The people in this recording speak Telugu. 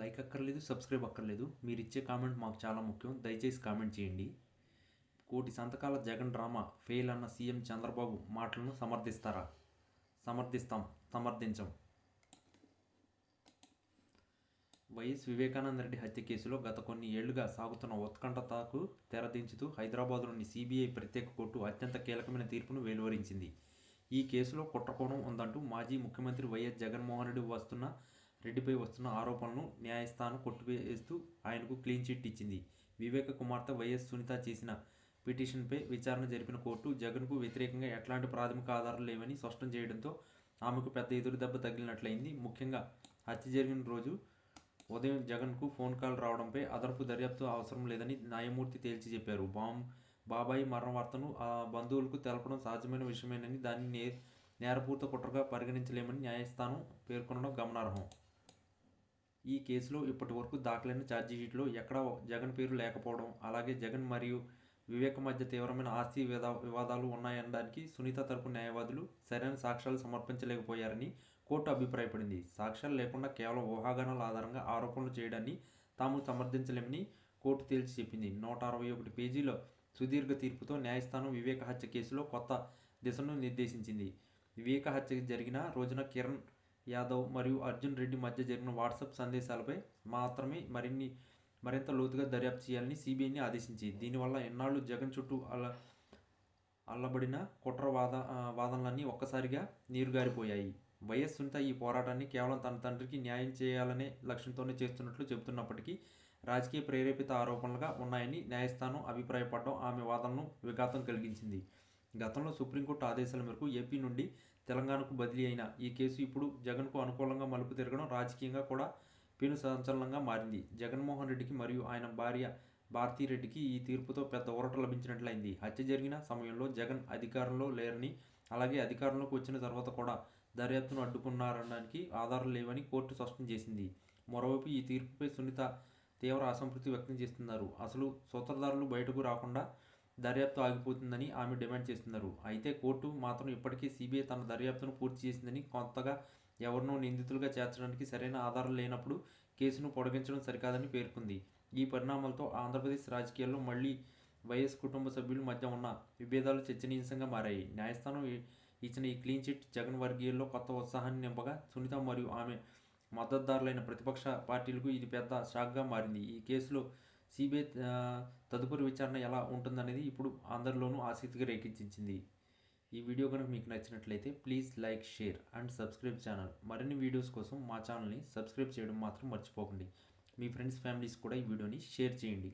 లైక్ అక్కర్లేదు సబ్స్క్రైబ్ అక్కర్లేదు. మీరు ఇచ్చే కామెంట్ మాకు చాలా ముఖ్యం. దయచేసి కామెంట్ చేయండి. కోటి సంతకాల జగన్ డ్రామా ఫెయిల్ అన్న సీఎం చంద్రబాబు మాటలను సమర్థిస్తారా? సమర్థిస్తాం. సమర్థించం. వైఎస్ వివేకానంద రెడ్డి హత్య కేసులో గత కొన్ని ఏళ్ళుగా సాగుతున్న ఉత్కంఠతకు తెరదించుతూ హైదరాబాద్లోని సిబిఐ ప్రత్యేక కోర్టు అత్యంత కీలకమైన తీర్పును వెలువరించింది. ఈ కేసులో కుట్రకోణం ఉందంటూ మాజీ ముఖ్యమంత్రి వైఎస్ జగన్మోహన్ రెడ్డి వస్తున్న రెడ్డిపై వస్తున్న ఆరోపణలను న్యాయస్థానం కొట్టివేస్తూ ఆయనకు క్లీన్ చిట్ ఇచ్చింది. వివేక కుమార్తె వైఎస్ సునీత చేసిన పిటిషన్పై విచారణ జరిపిన కోర్టు జగన్కు వ్యతిరేకంగా ఎట్లాంటి ప్రాథమిక ఆధారాలు లేవని స్పష్టం చేయడంతో ఆమెకు పెద్ద ఎదురు దెబ్బ తగిలినట్లయింది. ముఖ్యంగా హత్య జరిగిన రోజు ఉదయం జగన్కు ఫోన్ కాల్ రావడంపై అదనపు దర్యాప్తు అవసరం లేదని న్యాయమూర్తి తేల్చి చెప్పారు. బామ్ బాబాయి మరణ వార్తను ఆ బంధువులకు తెలపడం సహజమైన విషయమేనని దాన్ని నే నేరపూర్త కుట్రగా పరిగణించలేమని న్యాయస్థానం పేర్కొనడం గమనార్హం. ఈ కేసులో ఇప్పటి వరకు దాఖలైన ఛార్జీషీట్లో ఎక్కడా జగన్ పేరు లేకపోవడం అలాగే జగన్ మరియు వివేక మధ్య తీవ్రమైన ఆస్తి వివాదాలు ఉన్నాయనడానికి సునీత తరపు న్యాయవాదులు సరైన సాక్ష్యాలు సమర్పించలేకపోయారని కోర్టు అభిప్రాయపడింది. సాక్ష్యాలు లేకుండా కేవలం ఊహాగానాల ఆధారంగా ఆరోపణలు చేయడాన్ని తాము సమర్థించలేమని కోర్టు తేల్చి చెప్పింది. నూట అరవై ఒకటి పేజీలో సుదీర్ఘ తీర్పుతో న్యాయస్థానం వివేక హత్య కేసులో కొత్త దిశను నిర్దేశించింది. వివేక హత్య జరిగిన రోజున కిరణ్ యాదవ్ మరియు అర్జున్ రెడ్డి మధ్య జరిగిన వాట్సాప్ సందేశాలపై మాత్రమే మరిన్ని మరింత లోతుగా దర్యాప్తు చేయాలని సిబిఐని ఆదేశించి దీనివల్ల ఎన్నాళ్ళు జగన్ చుట్టూ అల్ల అల్లబడిన కుట్ర వాద వాదనలన్నీ ఒక్కసారిగా నీరుగారిపోయాయి. వైఎస్ సునీత ఈ పోరాటాన్ని కేవలం తన తండ్రికి న్యాయం చేయాలనే లక్ష్యంతోనే చేస్తున్నట్లు చెబుతున్నప్పటికీ రాజకీయ ప్రేరేపిత ఆరోపణలుగా ఉన్నాయని న్యాయస్థానం అభిప్రాయపడడం ఆమె వాదనను విఘాతం కలిగించింది. గతంలో సుప్రీంకోర్టు ఆదేశాల మేరకు ఏపీ నుండి తెలంగాణకు బదిలీ అయిన ఈ కేసు ఇప్పుడు జగన్కు అనుకూలంగా మలుపు తిరగడం రాజకీయంగా కూడా పెను సంచలనంగా మారింది. జగన్మోహన్ రెడ్డికి మరియు ఆయన భార్య భారతీరెడ్డికి ఈ తీర్పుతో పెద్ద ఊరట లభించినట్లయింది. హత్య జరిగిన సమయంలో జగన్ అధికారంలో లేరని అలాగే అధికారంలోకి వచ్చిన తర్వాత కూడా దర్యాప్తును అడ్డుకున్నారనడానికి ఆధారాలు లేవని కోర్టు స్పష్టం చేసింది. మరోవైపు ఈ తీర్పుపై సునీత తీవ్ర అసంతృప్తి వ్యక్తం చేస్తున్నారు. అసలు సూత్రధారులు బయటకు రాకుండా దర్యాప్తు ఆగిపోతుందని ఆమె డిమాండ్ చేస్తున్నారు. అయితే కోర్టు మాత్రం ఇప్పటికీ సిబిఐ తన దర్యాప్తును పూర్తి చేసిందని కొత్తగా ఎవరినో నిందితులుగా చేర్చడానికి సరైన ఆధారం లేనప్పుడు కేసును పొడిగించడం సరికాదని పేర్కొంది. ఈ పరిణామాలతో ఆంధ్రప్రదేశ్ రాజకీయాల్లో మళ్ళీ వైఎస్ కుటుంబ సభ్యుల మధ్య ఉన్న విభేదాలు చర్చనీయాంశంగా మారాయి. న్యాయస్థానం ఇచ్చిన ఈ క్లీన్ చిట్ జగన్ వర్గీయుల్లో కొత్త ఉత్సాహాన్ని నింపగా సునీత మరియు ఆమె మద్దతుదారులైన ప్రతిపక్ష పార్టీలకు ఇది పెద్ద షాక్గా మారింది. ఈ కేసులో సిబిఐ తదుపరి విచారణ ఎలా ఉంటుందనేది ఇప్పుడు అందరిలోనూ ఆసక్తిగా రేకెత్తించింది. ఈ వీడియో కనుక మీకు నచ్చినట్లయితే please like share and subscribe channel. మరిన్ని వీడియోస్ కోసం మా ఛానల్ని సబ్స్క్రైబ్ చేయడం మాత్రం మర్చిపోకండి. మీ ఫ్రెండ్స్ ఫ్యామిలీస్ కూడా ఈ వీడియోని షేర్ చేయండి.